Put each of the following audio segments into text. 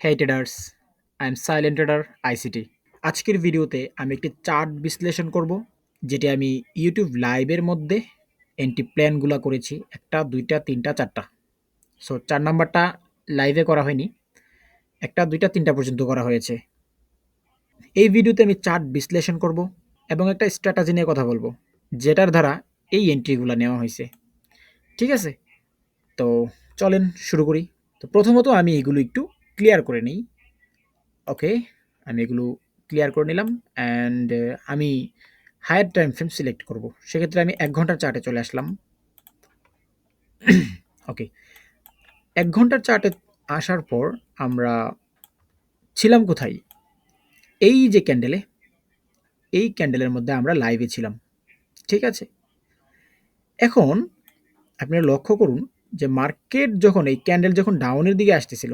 Hey traders I am silent trader ICT আজকের ভিডিওতে আমি একটি চার্ট বিশ্লেষণ করব, যেটি আমি ইউটিউব লাইভের মধ্যে এন্ট্রি প্ল্যানগুলো করেছি, একটা, দুইটা, তিনটা, চারটা। সো চার নাম্বারটা লাইভে করা হয়নি, একটা, দুইটা, তিনটা পর্যন্ত করা হয়েছে। এই ভিডিওতে আমি চার্ট বিশ্লেষণ করব এবং একটা স্ট্র্যাটাজি নিয়ে কথা বলব, যেটার দ্বারা এই এন্ট্রিগুলো নেওয়া হয়েছে। ঠিক আছে? তো, চলেন শুরু করি। তো, প্রথমত আমি এগুলো একটু ক্লিয়ার করে নিই। ওকে আমি এগুলো ক্লিয়ার করে নিলাম অ্যান্ড আমি হায়ার টাইম ফ্রেম সিলেক্ট করব। সেক্ষেত্রে আমি এক ঘণ্টার চার্টে চলে আসলাম। ওকে এক ঘণ্টার চার্টে আসার পর আমরা ছিলাম কোথায়? এই যে ক্যান্ডেলে এই ক্যান্ডেলের মধ্যে আমরা লাইভে ছিলাম। ঠিক আছে? এখন আপনারা লক্ষ্য করুন যে মার্কেট যখন, এই ক্যান্ডেল যখন ডাউনের দিকে আসতেছিল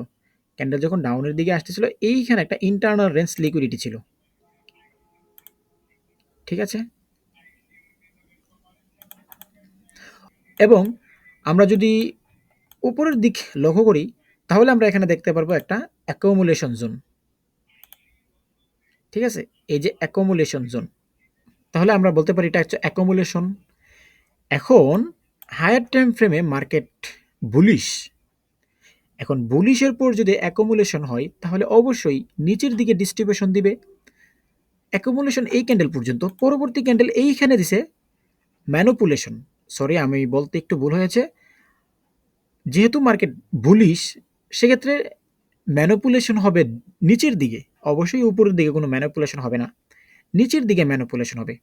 ক্যান্ডেল যখন ডাউনের দিকে আসতেছিল, এইখানে একটা ইন্টারনাল রেঞ্জ লিকুইডিটি ছিল। ঠিক আছে? এবং আমরা যদি উপরের দিক লক্ষ্য করি, তাহলে আমরা এখানে দেখতে পারব একটা অ্যাকোমুলেশন জোন ঠিক আছে? এই যে অ্যাকোমুলেশন জোন তাহলে আমরা বলতে পারি এটা হচ্ছে অ্যাকোমুলেশন এখন হায়ার টাইম ফ্রেমে মার্কেট বুলিশ এখন বুলিশের পর যদি অ্যাকোমুলেশন হয়, তাহলে অবশ্যই নিচের দিকে ডিস্ট্রিবিউশন দিবে। অ্যাকোমুলেশন এই ক্যান্ডেল পর্যন্ত, পরবর্তী ক্যান্ডেল এইখানে দিছে ম্যানুপুলেশন সরি আমি বলতে একটু ভুল হয়েছে। যেহেতু মার্কেট বুলিশ সেক্ষেত্রে ম্যানুপুলেশন হবে নিচের দিকে। অবশ্যই উপরের দিকে কোনো ম্যানুপুলেশন হবে না। নিচের দিকে ম্যানুপুলেশন হবে।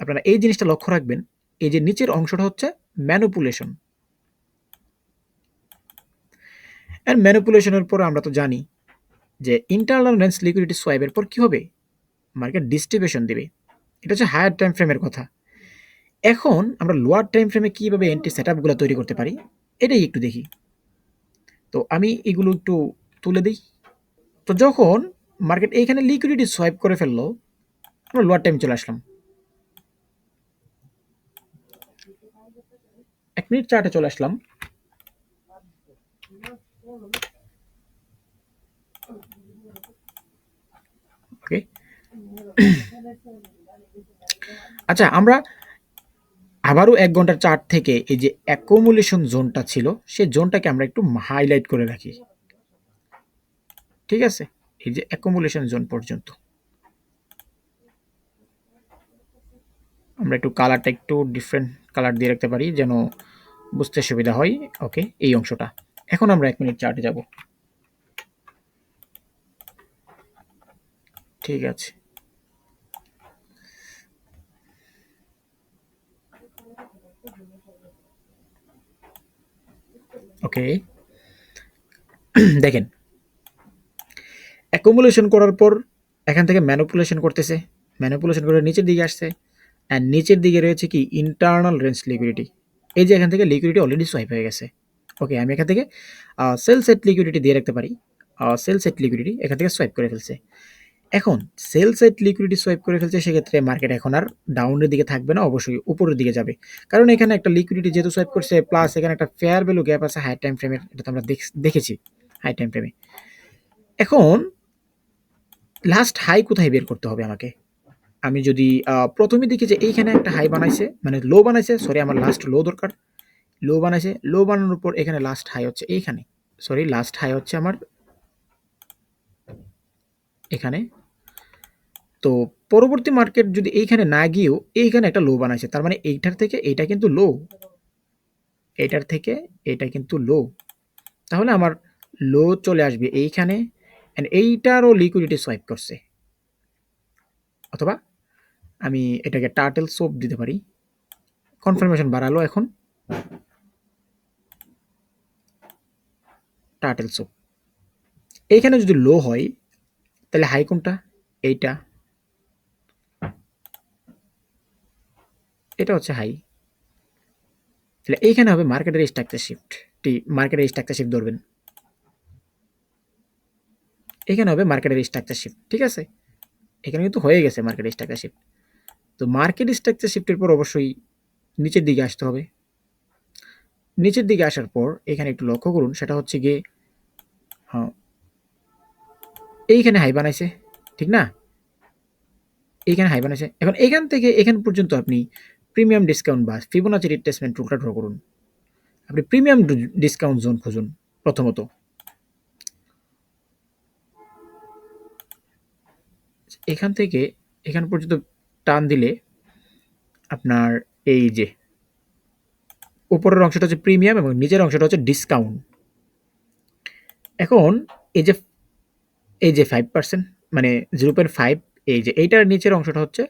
আপনারা এই জিনিসটা লক্ষ্য রাখবেন। এই যে নিচের অংশটা হচ্ছে ম্যানুপুলেশন অ্যান্ড ম্যানুপুলেশনের পর আমরা তো জানি যে ইন্টারনাল রেঞ্জ লিকুইডিটি সোয়াইপের পর কী হবে? মার্কেট ডিস্ট্রিবিউশন দেবে। এটা হচ্ছে হায়ার টাইম ফ্রেমের কথা। এখন আমরা লোয়ার টাইম ফ্রেমে কীভাবে এন্ট্রি সেট আপগুলো তৈরি করতে পারি? এটাই একটু দেখি। তো আমি এগুলো একটু তুলে দিই। তো যখন মার্কেট এইখানে লিকুইডিটি সোয়াইপ করে ফেলল, আমরা লোয়ার টাইম চলে আসলাম। এক মিনিট চার্টে চলে আসলাম ওকে আচ্ছা আমরা আবারও এক ঘণ্টার চার্ট থেকে এই যে অ্যাকোমুলেশন জোনটা ছিল, সেই জোনটাকে আমরা একটু হাইলাইট করে রাখি। ঠিক আছে? এই যে অ্যাকোমুলেশন জোন পর্যন্ত। আমরা একটু কালারটা একটু ডিফারেন্ট কালার দিয়ে রাখতে পারি, যেন বুঝতে সুবিধা হয়। ওকে, এই অংশটা। এখন আমরা এক মিনিট চার্টে যাব। ঠিক আছে। ওকে। দেখেন। অ্যাকুমুলেশন করার পর এখান থেকে ম্যানুপুলেশন করতেছে। ম্যানুপুলেশন করে নিচের দিকে আসছে। অ্যান্ড নিচের দিকে রয়েছে কি? ইন্টারনাল রেঞ্জ লিকুইডিটি এই যে এখান থেকে লিকুইডিটি অলরেডি সোয়াইপ হয়ে গেছে। ওকে, আমি এখান থেকে সেল সেট লিকুইডিটি দিয়ে রাখতে পারি। সেল সেট লিকুইডিটি এখান থেকে সোয়াইপ করে ফেলছে। এখন সেল সেট লিকুইডিটি সোয়াইপ করে ফেলছে, সেক্ষেত্রে মার্কেট এখন আর ডাউনের দিকে থাকবে না, অবশ্যই উপরের দিকে যাবে। কারণ এখানে একটা লিকুইডিটি যেহেতু সোয়াইপ করছে প্লাস এখানে একটা ফেয়ার ভ্যালু গ্যাপ আছে হাই টাইম ফ্রেমের এটা তো আমরা দেখেছি হাই টাইম ফ্রেমে এখন লাস্ট হাই কোথায় বের করতে হবে আমাকে? আমি যদি প্রথমে দেখি যে এইখানে একটা হাই বানাইছে মানে লো বানাইছে সরি আমার লাস্ট লো দরকার। লো বানাইছে লো বানানোর পর এখানে লাস্ট হাই হচ্ছে এইখানে। সরি লাস্ট হাই হচ্ছে আমার এখানে। তো পরবর্তী মার্কেট যদি এইখানে না গিয়েও এইখানে একটা লো বানাইছে, তার মানে এইটার থেকে এইটা কিন্তু লো এইটার থেকে এটা কিন্তু লো তাহলে আমার লো চলে আসবে এইখানে অ্যান্ড এইটারও লিকুইডিটি সোয়াইপ করছে। অথবা আমি এটাকে টার্টেল সোপ দিতে পারি। কনফার্মেশন বাড়ালো এখন। টার্টেল সোপ এইখানে যদি লো হয়, তাহলে হাই কোনটা? এইটা। এটা হচ্ছে হাই তাহলে এইখানে হবে মার্কেটের স্ট্রাকচার শিফট টি মার্কেটের স্ট্রাকচার শিফট ধরবেন। এখানে হবে মার্কেটের স্ট্রাকচার শিফট ঠিক আছে? এখানে কিন্তু হয়ে গেছে মার্কেট স্ট্রাকচার শিফট তো মার্কেট স্ট্রাকচার শিফটের পর অবশ্যই নিচের দিকে আসতে হবে। নিচের দিকে আসার পর এখানে একটু লক্ষ্য করুন, সেটা হচ্ছে গিয়ে হ্যাঁ এইখানে হাই বানাইছে, ঠিক না? এইখানে হাই বানাইছে। এখন এখান থেকে এখান পর্যন্ত আপনি প্রিমিয়াম ডিসকাউন্ট বা ফিবোনাচি রিট্রেসমেন্ট টুলটা ড্র করুন। আপনি প্রিমিয়াম ডিসকাউন্ট জোন খুঁজুন, প্রথমত। এখান থেকে, এখান পর্যন্ত টান দিলে আপনার এই যে, উপরের অংশটা হচ্ছে প্রিমিয়াম এবং নিচের অংশটা হচ্ছে ডিসকাউন্ট এখন এই যে এই যে ফাইভ পার্সেন্ট মানে জিরো পয়েন্ট ফাইভ এই যে এইটার নিচের অংশটা হচ্ছে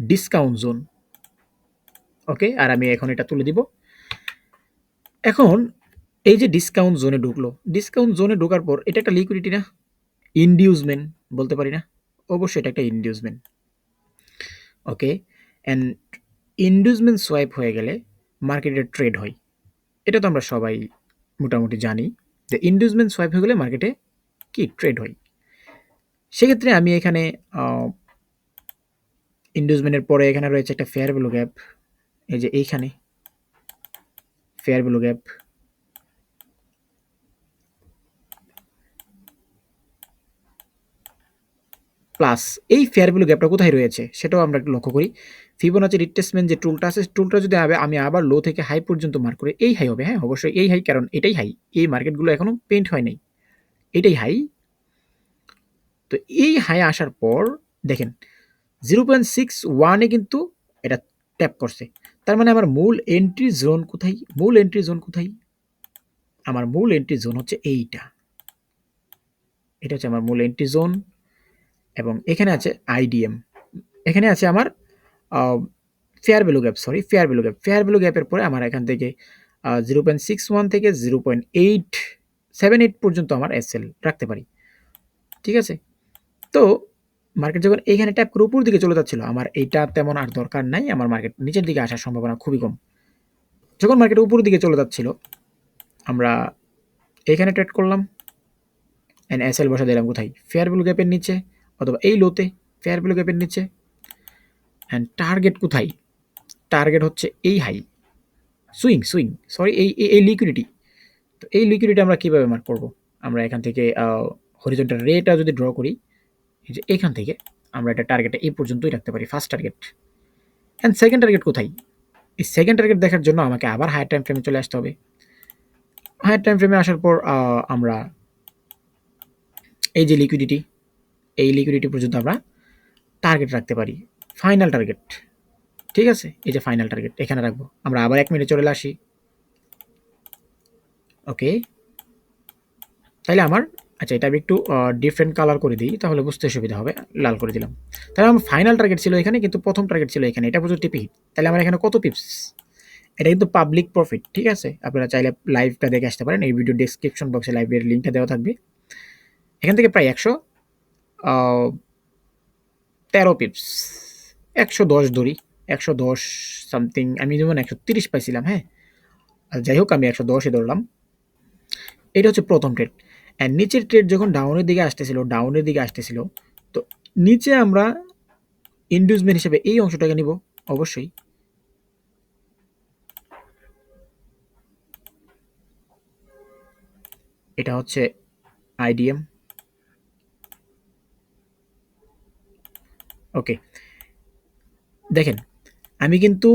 ডিসকাউন্ট জোন ওকে, আর আমি এখন এটা তুলে দিব। এখন এই যে ডিসকাউন্ট জোনে ঢুকলো ডিসকাউন্ট জোনে ঢোকার পর এটা একটা লিকুইডিটি না? ইন্ডিউসমেন্ট বলতে পারি না? অবশ্যই এটা একটা inducement okay and inducement swipe হয়ে গেলে মার্কেটে ট্রেড হয়। এটা তো আমরা সবাই মোটামুটি জানি। যে ইন্ডিউসমেন্ট সোয়াইপ হয়ে গেলে মার্কেটে কি? ট্রেড হয়। সেক্ষেত্রে আমি এখানে ইন্ডিউসমেন্টের পরে এখানে রয়েছে একটা ফেয়ার ভ্যালু গ্যাপ এই যে এইখানে। ফেয়ার ভ্যালু গ্যাপ প্লাস এই ফেয়ার ভ্যালু গ্যাপটা কোথায় রয়েছে সেটাও আমরা একটু লক্ষ্য করি। ফিবোনাচি রিট্রেসমেন্ট যে টুলটা আছে টুলটা যদি হবে, আমি আবার লো থেকে হাই পর্যন্ত মার্ক করি এই হাই হবে। হ্যাঁ অবশ্যই এই হাই কারণ এটাই হাই এই মার্কেটগুলো এখনও পেন্ট হয় নাই। এটাই হাই তো এই হাই আসার পর, দেখেন জিরো পয়েন্ট সিক্স ওয়ানে কিন্তু এটা ট্যাপ করছে। তার মানে আমার মূল এন্ট্রি জোন কোথায়? মূল এন্ট্রি জোন কোথায়? আমার মূল এন্ট্রি জোন হচ্ছে এইটা। এটা হচ্ছে আমার মূল এন্ট্রি জোন এবং এখানে আছে আইডিএম এখানে আছে আমার fair value gap sorry fair value gap fair value গ্যাপের পরে আমার এখান থেকে জিরো পয়েন্ট সিক্স ওয়ান থেকে zero point eight seven eight পর্যন্ত আমার এসএল রাখতে পারি। ঠিক আছে? তো মার্কেট যখন এইখানে ট্যাপ করে উপর দিকে চলে যাচ্ছিল, আমার এইটা তেমন আর দরকার নাই, আমার মার্কেট নিচের দিকে আসার সম্ভাবনা খুবই কম। যখন মার্কেট উপর দিকে চলে যাচ্ছিল, আমরা এইখানে ট্রেড করলাম। অ্যান্ড এস এল বসা দিলাম কোথায়? ফেয়ার ভ্যালু গ্যাপের নিচে, অথবা এই লোতে ফেয়ার ভ্যালু গ্যাপের নিচে। অ্যান্ড টার্গেট কোথায়? টার্গেট হচ্ছে এই হাই সুইং সুইং সরি এই এই লিকুইডিটি তো এই লিকুইডিটি আমরা কীভাবে মার্ক করব? আমরা এখান থেকে হরিজন্টাল রেটা যদি ড্র করি এই যে এখান থেকে আমরা এটা টার্গেটটা এই পর্যন্তই রাখতে পারি first target and second target কোথায়? এই সেকেন্ড টার্গেট দেখার জন্য আমাকে আবার হায়ার টাইম ফ্রেমে চলে আসতে হবে। হায়ার টাইম ফ্রেমে আসার পর আমরা এই যে লিকুইডিটি এই লিকুইডিটি পর্যন্ত আমরা টার্গেট রাখতে পারি। ফাইনাল টার্গেট ঠিক আছে? এই যে ফাইনাল টার্গেট এখানে রাখব। আমরা আবার এক মিনিটে চলে আসি। ওকে তাহলে আমার আচ্ছা এটা আমি একটু ডিফারেন্ট কালার করে দিই, তাহলে বুঝতে সুবিধা হবে। লাল করে দিলাম। তাহলে আমার ফাইনাল টার্গেট ছিল এখানে, কিন্তু প্রথম টার্গেট ছিল এখানে। এটা প্রচুর টিপি। হিট তাহলে আমার এখানে কত পিপস এটা কিন্তু পাবলিক প্রফিট ঠিক আছে? আপনারা চাইলে লাইভটা দেখে আসতে পারেন। এই ভিডিও ডিসক্রিপশন বক্সে লাইভের লিঙ্কটা দেওয়া থাকবে। এখান থেকে প্রায় একশো তেরো পিপস একশো দশ ধরি একশো দশ সামথিং আমি যেমন একশো তিরিশ পাইছিলাম হ্যাঁ? যাই হোক, আমি একশো দশে ধরলাম। এটা হচ্ছে প্রথম ট্রেড অ্যান্ড নিচের ট্রেড যখন ডাউনের দিকে আসতেছিল ডাউনের দিকে আসতেছিল, তো নিচে আমরা ইন্ডিউসমেন্ট হিসেবে এই অংশটাকে নিব, অবশ্যই। এটা হচ্ছে আইডিএম ওকে দেখেন, আমি কিন্তু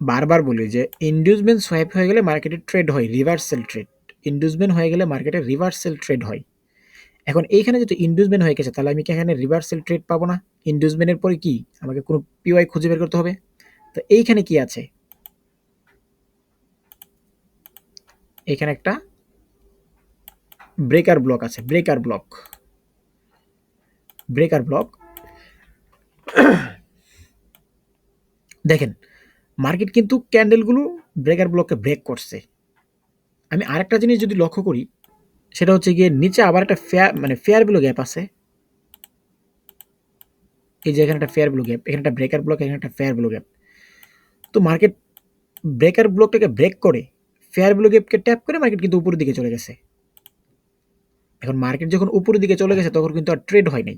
বারবার বলি যে ইন্ডিউসমেন্ট সোয়াইপ হয়ে গেলে মার্কেটে ট্রেড হয় রিভার্সাল ট্রেড ইন্ডিউসমেন্ট হয়ে গেলে মার্কেটে রিভার্সেল ট্রেড হয়। এখন এইখানে যদি ইন্ডুসমেন্ট হয়ে গেছে, তাহলে আমি কি এখানে রিভার্সেল ট্রেড পাবো না? ইন্ডুসমেন্টের পরে কি? আমাকে কোনো পিওয়াই খুঁজে বের করতে হবে? তো এইখানে কি আছে? এখানে একটা ব্রেকার ব্লক আছে ব্রেকার ব্লক ব্রেকার ব্লক দেখেন মার্কেট কিন্তু ক্যান্ডেলগুলো ব্রেকার ব্লককে ব্রেক করছে। আমি আরেকটা জিনিস যদি লক্ষ্য করি, সেটা হচ্ছে গিয়ে নিচে আবার একটা ফেয়ার মানে ফেয়ার বিলো গ্যাপ আছে। এই যে এখানে একটা ফেয়ার ব্লু গ্যাপ এখানে একটা ব্রেকার ব্লক এখানে একটা ফেয়ার ব্লু গ্যাপ তো মার্কেট ব্রেকার ব্লকটাকে ব্রেক করে ফেয়ার ব্লু গ্যাপকে ট্যাপ করে মার্কেট কিন্তু উপরের দিকে চলে গেছে। এখন মার্কেট যখন উপরের দিকে চলে গেছে, তখন কিন্তু আর ট্রেড হয় নাই।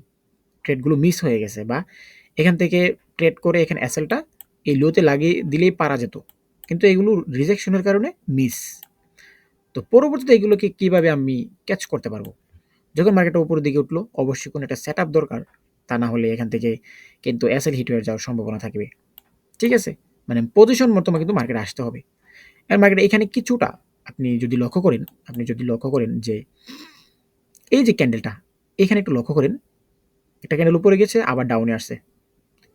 ট্রেডগুলো মিস হয়ে গেছে বা এখান থেকে ট্রেড করে এখানে অ্যাসেলটা এই লোতে লাগিয়ে দিলেই পারা যেত। কিন্তু এগুলো রিজেকশনের কারণে মিস তো পরবর্তীতে এগুলোকে কীভাবে আমি ক্যাচ করতে পারব? যখন মার্কেটটা উপরের দিকে উঠল, অবশ্যই কোনো একটা সেট দরকার। তা না হলে এখান থেকে কিন্তু এসএল হিট হয়ে যাওয়ার সম্ভাবনা থাকবে। ঠিক আছে? মানে পজিশন মতো কিন্তু মার্কেটে আসতে হবে। আর মার্কেটে এখানে কিছুটা আপনি যদি লক্ষ্য করেন, আপনি যদি লক্ষ্য করেন যে এই যে ক্যান্ডেলটা এখানে একটু লক্ষ্য করেন। একটা ক্যান্ডেল উপরে গেছে, আবার ডাউনে আসছে।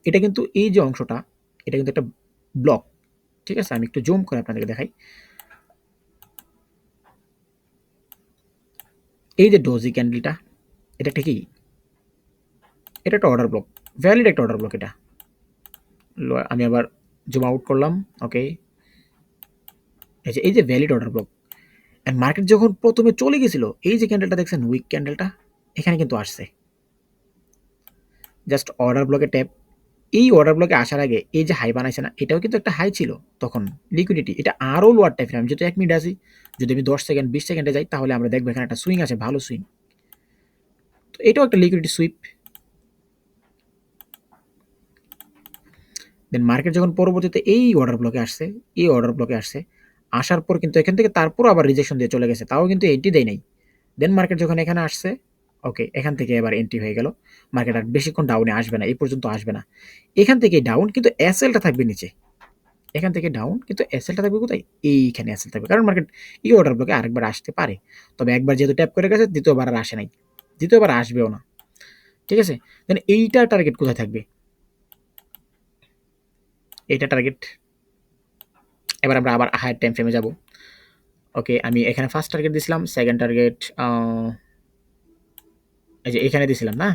এটা কিন্তু এই যে অংশটা, এটা কিন্তু একটা ব্লক ঠিক আছে? আমি একটু জুম করে আপনাদেরকে দেখাই। এই যে ডোজি ক্যান্ডেলটা এটা কি? এটা একটা অর্ডার ব্লক ভ্যালিড একটা অর্ডার ব্লক এটা। আমি আবার জুম আউট করলাম ওকে এই যে valid order block and market যখন প্রথমে চলে গেছিল, এই যে ক্যান্ডেলটা দেখছেন উইক ক্যান্ডেলটা এখানে কিন্তু আসছে। জাস্ট অর্ডার ব্লকে ট্যাপ এই অর্ডার ব্লকে আসার আগে, এই যে হাই বানাইছে না, এটাও কিন্তু একটা হাই ছিল তখন লিকুইডিটি এটা আরও লোয়ার টাইপের আমি যেহেতু এক মিনিট আছি যদি আমি দশ সেকেন্ড বিশ সেকেন্ডে যাই, তাহলে আমরা দেখব এখানে একটা সুইং আছে, ভালো সুইং তো এটাও একটা লিকুইডিটি সুইপ দেন মার্কেট যখন পরবর্তীতে এই অর্ডার ব্লকে আসছে, এই অর্ডার ব্লকে আসছে, আসার পর কিন্তু এখান থেকে তারপর আবার রিজেকশন দিয়ে চলে গেছে, তাও কিন্তু এন্ট্রি দেয় নাই। দেন মার্কেট যখন এখানে আসছে ওকে এখান থেকে এবার এন্ট্রি হয়ে গেল। মার্কেট আর বেশিক্ষণ ডাউনে আসবে না, এই পর্যন্ত আসবে না। এখান থেকে ডাউন কিন্তু এসএলটা থাকবে নিচে। এখান থেকে ডাউন কিন্তু এসএলটা থাকবে কোথায়? এইখানে এসএল থাকবে। কারণ মার্কেট এই অর্ডার ব্লকে আরেকবার আসতে পারে। তবে একবার যেহেতু ট্যাপ করে গেছে, দ্বিতীয়বার আর আসে নাই। দ্বিতীয়বার আসবেও না। ঠিক আছে? দেন এইটা টার্গেট কোথায় থাকবে? এইটা টার্গেট এবার আমরা আবার হায়ার টাইম ফ্রেমে যাব। ওকে আমি এখানে ফার্স্ট টার্গেট দিছিলাম সেকেন্ড টার্গেট এই যে এখানে দিছিলাম না?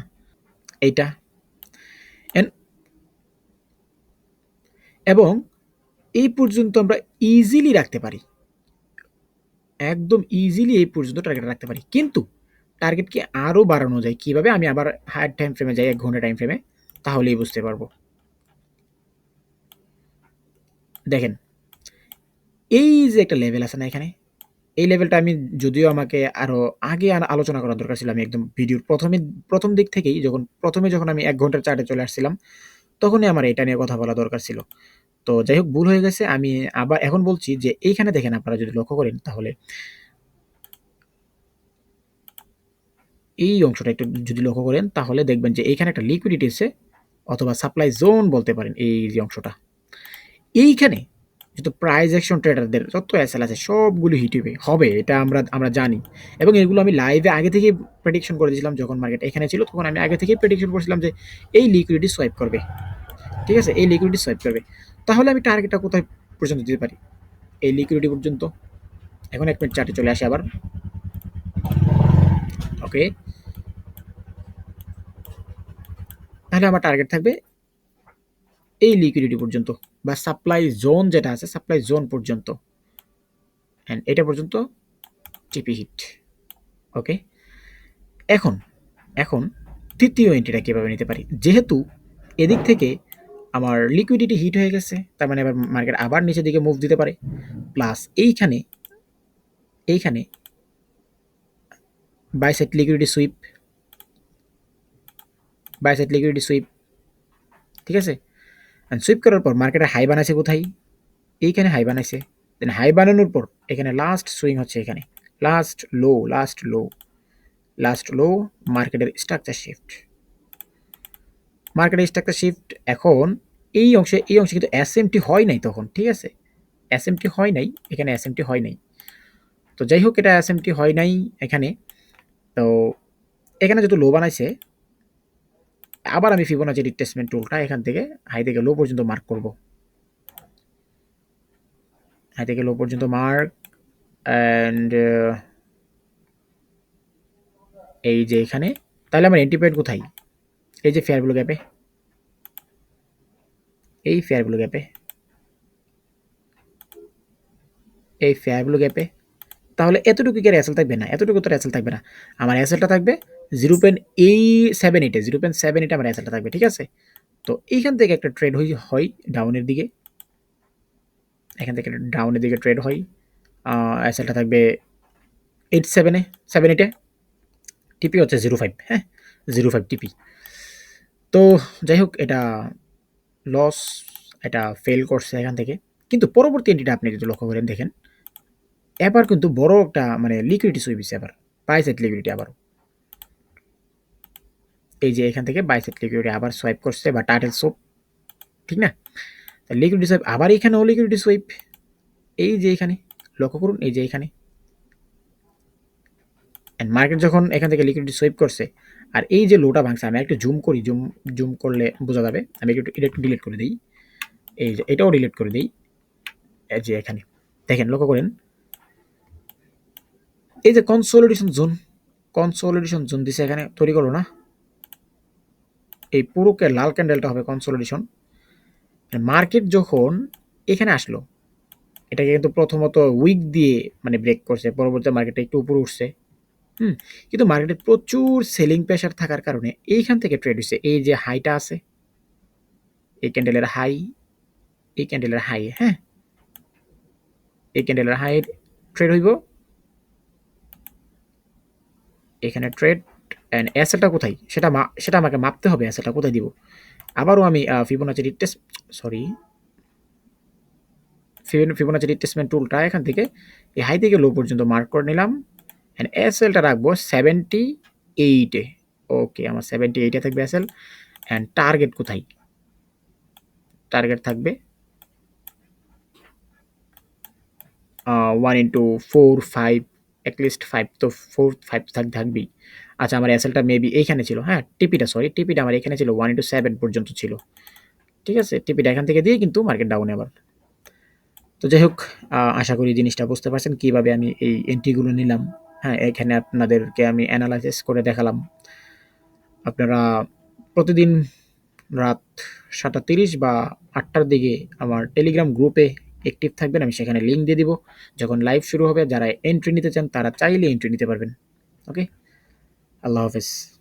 এইটা। এবং এই পর্যন্ত আমরা ইজিলি রাখতে পারি। একদম ইজিলি এই পর্যন্ত টার্গেট রাখতে পারি। কিন্তু টার্গেটকে আরও বাড়ানো যায় কীভাবে? আমি আবার হায়ার টাইম ফ্রেমে যাই, এক ঘণ্টা টাইম ফ্রেমে তাহলেই বুঝতে পারব। দেখেন, এই যে একটা লেভেল আছে না এখানে, এই লেভেলটা আমি যদিও আমাকে আরও আগে আলোচনা করার দরকার ছিল, আমি একদম ভিডিওর প্রথমে, প্রথম দিক থেকেই, যখন, প্রথমে যখন আমি এক ঘণ্টার চার্টে চলে আসছিলাম, তখনই আমার এটা নিয়ে কথা বলা দরকার ছিল। তো যাই হোক, ভুল হয়ে গেছে। আমি আবার এখন বলছি যে, এইখানে দেখেন আপনারা যদি লক্ষ্য করেন তাহলে এই অংশটা একটু যদি লক্ষ্য করেন তাহলে দেখবেন যে এইখানে একটা লিকুইডিটি আছে অথবা সাপ্লাই জোন বলতে পারেন এই যে অংশটা। এইখানে যত প্রাইজ অ্যাকশন ট্রেডারদের যত এসএল আছে সবগুলো হিট হবে হবে, এটা আমরা আমরা জানি। এবং এগুলো আমি লাইভে আগে থেকেই প্রেডিকশন করে দিয়েছিলাম যখন মার্কেট এখানে ছিল, তখন আমি আগে থেকেই প্রেডিকশন করেছিলাম যে এই লিকুইডিটি সোয়াইপ করবে। ঠিক আছে? এই লিকুইডিটি সোয়াইপ করবে। তাহলে আমি টার্গেটটা কোথায় পর্যন্ত দিতে পারি? এই লিকুইডিটি পর্যন্ত। এখন এক মিনিট চার্টে চলে আসে আবার। ওকে তাহলে আমার টার্গেট থাকবে এই লিকুইডিটি পর্যন্ত বা সাপ্লাই জোন যেটা আছে সাপ্লাই জোন পর্যন্ত। অ্যান্ড এটা পর্যন্ত টিপি হিট ওকে এখন এখন তৃতীয় এন্ট্রিটা কীভাবে নিতে পারি? যেহেতু এদিক থেকে আমার লিকুইডিটি হিট হয়ে গেছে, তার মানে এবার মার্কেট আবার নিচের দিকে মুভ দিতে পারে। প্লাস এইখানে এইখানে buy side liquidity sweep buy side liquidity sweep ঠিক আছে? সুইপ করার পর মার্কেটে হাই বানাইছে কোথায়? এইখানে হাই বানাইছে। দেন হাই বানানোর পর এখানে লাস্ট সুইং হচ্ছে এখানে। Last low last low last low মার্কেটের স্ট্রাকচার শিফট মার্কেটের স্ট্রাকচার শিফট এখন এই অংশে এই অংশে কিন্তু এসএমটি হয় নাই তখন, ঠিক আছে? এসএমটি হয় নাই, এখানে এসএমটি হয় নাই। তো যাই হোক, এটা এসএমটি হয় নাই এখানে। তো এখানে যেহেতু লো বানাইছে, আবার আমি ফিবোনাচি রিট্রেসমেন্ট টুলটা এখান থেকে হাই থেকে লো পর্যন্ত মার্ক করব। হাই থেকে লো পর্যন্ত মার্ক অ্যান্ড এই যে এখানে, তাহলে আমার এন্ট্রি পয়েন্ট কোথায়? এই যে ফেয়ারগুলো গ্যাপে এই ফেয়ারগুলো গ্যাপে এই ফেয়ারগুলো গ্যাপে তাহলে এতটুকু কি রেসেল থাকবে না? এতটুকু তো রেসেল থাকবে না। আমার রেসেলটা থাকবে জিরো পয়েন্ট এই সেভেন এইটে জিরো পয়েন্ট সেভেন এইটে আমার রেসেলটা থাকবে, ঠিক আছে? তো এইখান থেকে একটা ট্রেড হই হয় ডাউনের দিকে। এখান থেকে ডাউনের দিকে ট্রেড হয়। এসএলটা থাকবে এইট সেভেনে সেভেন এইটে টিপি হচ্ছে জিরো ফাইভ হ্যাঁ? জিরো ফাইভ টিপি তো যাই হোক এটা লস এটা ফেল করছে এখান থেকে। কিন্তু পরবর্তী এন্ট্রিটা আপনি যদি লক্ষ্য করেন, দেখেন, এবার কিন্তু বড় একটা মানে লিকুইডিটি সুইপ এবার পাইছে লিকুইডিটি আবারও। এই যে এখান থেকে বাইসেট লিকুইডিটি আবার সোয়াইপ করছে বা টাইটেল সোপ ঠিক না? লিকুইডিটি সোয়াইপ আবার এখানেও লিকুইডিটি সোয়াইপ এই যে এখানে, লক্ষ্য করুন, এই যে এখানে। মার্কেট যখন এখান থেকে লিকুইডিটি সোয়াইপ করছে আর এই যে লোটা ভাঙছে, আমি একটু জুম করি জুম জুম করলে বোঝা যাবে। আমি একটু, এটা একটু ডিলিট করে দিই। এই যে, এটাও ডিলিট করে দিই। এই যে এখানে। দেখেন, লক্ষ্য করেন। এই যে কনসোলিডেশন জোন কনসোলিডেশন জোন দিছে এখানে, তৈরি করো না? এই পুরোকে লাল ক্যান্ডেলটা হবে কনসোলিডেশন মার্কেট যখন এখানে আসলো, এটাকে কিন্তু প্রথমত উইক দিয়ে মানে ব্রেক করছে, পরবর্তী মার্কেটে একটু উপরে উঠছে। হুম, কিন্তু মার্কেটে প্রচুর সেলিং প্রেশার থাকার কারণে এইখান থেকে ট্রেড হচ্ছে এই যে হাইটা আছে, এই ক্যান্ডেলের হাই এই ক্যান্ডেলের হাই হ্যাঁ? এই ক্যান্ডেলের হাই ট্রেড হইব। এখানে ট্রেড অ্যান্ড অ্যাসেটটা কোথায়? সেটা সেটা আমাকে মাপতে হবে অ্যাসেটটা কোথায় দিব? আবারও আমি ফিবোনাচি রিটেস সরি ফিবোনাচি রিট্রেসমেন্ট টুলটা এখান থেকে, এই হাই থেকে লো পর্যন্ত মার্ক করে নিলাম। অ্যান্ড এসএলটা রাখব সেভেন্টি এইটে ওকে আমার সেভেন্টি এইটে থাকবে এসএল অ্যান্ড টার্গেট কোথায়? টার্গেট থাকবে one into four five at least five তো ফোর ফাইভ থাক, থাকবেই। আচ্ছা আমার এসএলটা মেবি এইখানে ছিল হ্যাঁ টিপিটা সরি টিপিটা আমার এখানে ছিল ওয়ান ইন্টু সেভেন পর্যন্ত ছিল। ঠিক আছে টিপিটা এখান থেকে দিয়ে কিন্তু মার্কেট ডাউনে আবার। তো যাই হোক আশা করি জিনিসটা বুঝতে পারছেন, কীভাবে আমি এই এন্ট্রিগুলো নিলাম। হ্যাঁ এখানে আপনাদেরকে আমি অ্যানালাইসিস করে দেখালাম। আপনারা প্রতিদিন রাত সাতটা তিরিশ বা আটটার দিকে আমার টেলিগ্রাম গ্রুপে অ্যাক্টিভ থাকবেন। আমি সেখানে লিঙ্ক দিয়ে দিব। যখন লাইভ শুরু হবে, যারা এন্ট্রি নিতে চান, তারা চাইলে এন্ট্রি নিতে পারবেন। ওকে আল্লাহ হাফেজ।